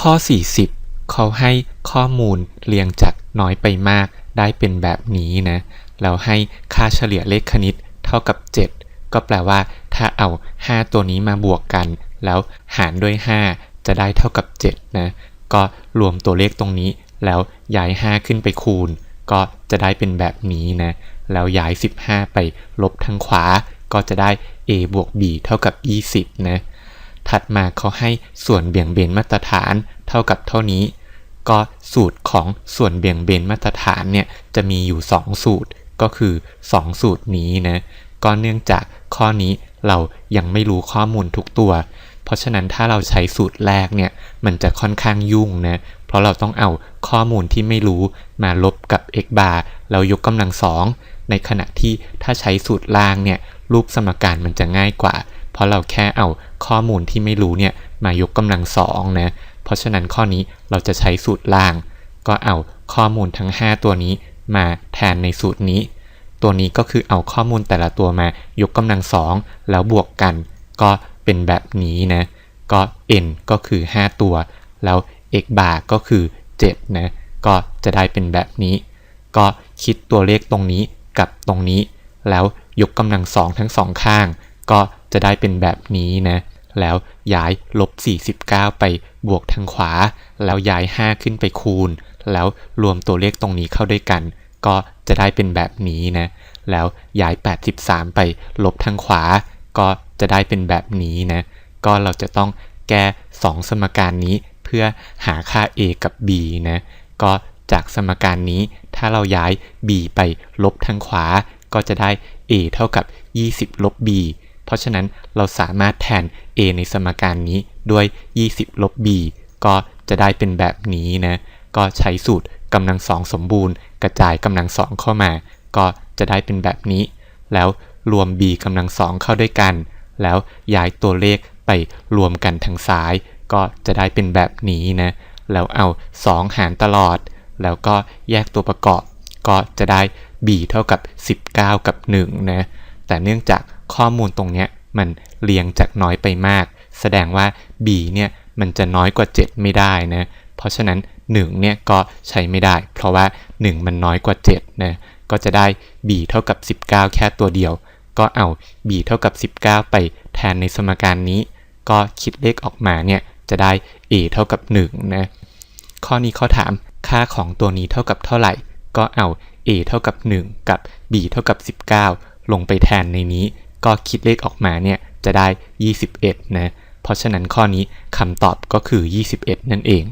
ข้อ 40 เขาให้ข้อมูลเรียงจากน้อยไปมากได้เป็นแบบนี้นะแล้วให้ค่าเฉลี่ยเลขคณิตเท่ากับ 7 ก็แปลว่าถ้าเอา 5 ตัวนี้มาบวกกัน แล้วหารด้วย 5 จะได้เท่ากับ 7 นะ ก็รวมตัวเลขตรงนี้แล้วย้าย 5 ขึ้นไปคูณ ก็จะได้เป็นแบบนี้นะ แล้วย้าย 15 ไปลบทางขวา ก็จะได้ a บวก b เท่ากับ 20 นะ ถัดมาเขาให้ส่วนเบี่ยงเบนมาตรฐานเท่ากับเท่านี้ ก็สูตรของส่วนเบี่ยงเบนมาตรฐานเนี่ยจะมีอยู่ 2 สูตรก็คือ 2 สูตรนี้นะก็เนื่องจากข้อนี้เรายังไม่รู้ข้อมูลทุกตัว เพราะฉะนั้นถ้าเราใช้สูตรแรกเนี่ยมันจะค่อนข้างยุ่งนะเพราะเราต้องเอาข้อมูลที่ไม่รู้มาลบกับ x bar แล้วยกกำลังสองในขณะที่ถ้าใช้สูตรล่างเนี่ยรูปสมการมันจะง่ายกว่า เพราะเราแค่เอาข้อมูลที่ไม่รู้เนี่ยมายกกำลังสองนะ เพราะฉะนั้นข้อนี้เราจะใช้สูตรล่าง ก็เอาข้อมูลทั้ง 5 ตัวนี้มาแทนในสูตรนี้ ตัวนี้ก็คือเอาข้อมูลแต่ละตัวมายกกำลังสองแล้วบวกกัน ก็เป็นแบบนี้นะ ก็ n ก็คือ 5 ตัว แล้ว x bar ก็คือ7นะ ก็จะได้เป็นแบบนี้ ก็คิดตัวเลขตรงนี้กับตรงนี้ แล้วยกกำลังสองทั้งสองข้าง ก็ จะได้เป็นแบบนี้นะ แล้วย้ายลบ 49 ไปบวกทางขวา แล้วย้าย 5 ขึ้นไปคูณ แล้วรวมตัวเลขตรงนี้เข้าด้วยกัน ก็จะได้เป็นแบบนี้นะ แล้วย้าย 83 ไปลบทางขวา ก็จะได้เป็นแบบนี้นะ ก็เราจะต้องแก้ 2 สมการนี้เพื่อหาค่า a กับ b นะ ก็จากสมการนี้ถ้าเราย้าย b ไปลบทางขวา ก็จะได้ a เท่ากับ 20 ลบ b เพราะฉะนั้นเราสามารถแทน a ในสมการนี้ด้วย 20 ลบ b ก็จะได้เป็นแบบนี้นะ ก็ใช้สูตรกำลังสองสมบูรณ์ กระจายกำลังสองเข้ามา ก็จะได้เป็นแบบนี้ แล้วรวม b กำลังสองเข้าด้วยกัน แล้วย้ายตัวเลขไปรวมกันทางซ้าย ก็จะได้เป็นแบบนี้นะ แล้วเอา 2 หารตลอด แล้วก็แยกตัวประกอบ ก็จะได้ b เท่ากับ 19 กับ1นะ แต่เนื่องจากข้อมูลตรงนี้มันเรียงจากน้อยไปมาก แสดงว่า b เนี่ยมันจะน้อยกว่า 7 ไม่ได้นะ เพราะฉะนั้น 1 เนี่ยก็ใช้ไม่ได้ เพราะว่า 1 มันน้อยกว่า7นะก็จะได้ b เท่ากับ 19 แค่ตัวเดียว ก็เอา b เท่ากับ 19 ไปแทนในสมการนี้ ก็คิดเลขออกมาเนี่ยจะได้ a เท่ากับ1นะข้อนี้เขาถามค่าของตัวนี้เท่ากับเท่าไหร่ ก็เอา a เท่ากับ 1 กับ b เท่ากับ 19 ลงไปแทนในนี้ ก็คิดเลขออกมาเนี่ยจะได้ 21 นะ เพราะฉะนั้นข้อนี้คำตอบก็คือ 21 นั่นเอง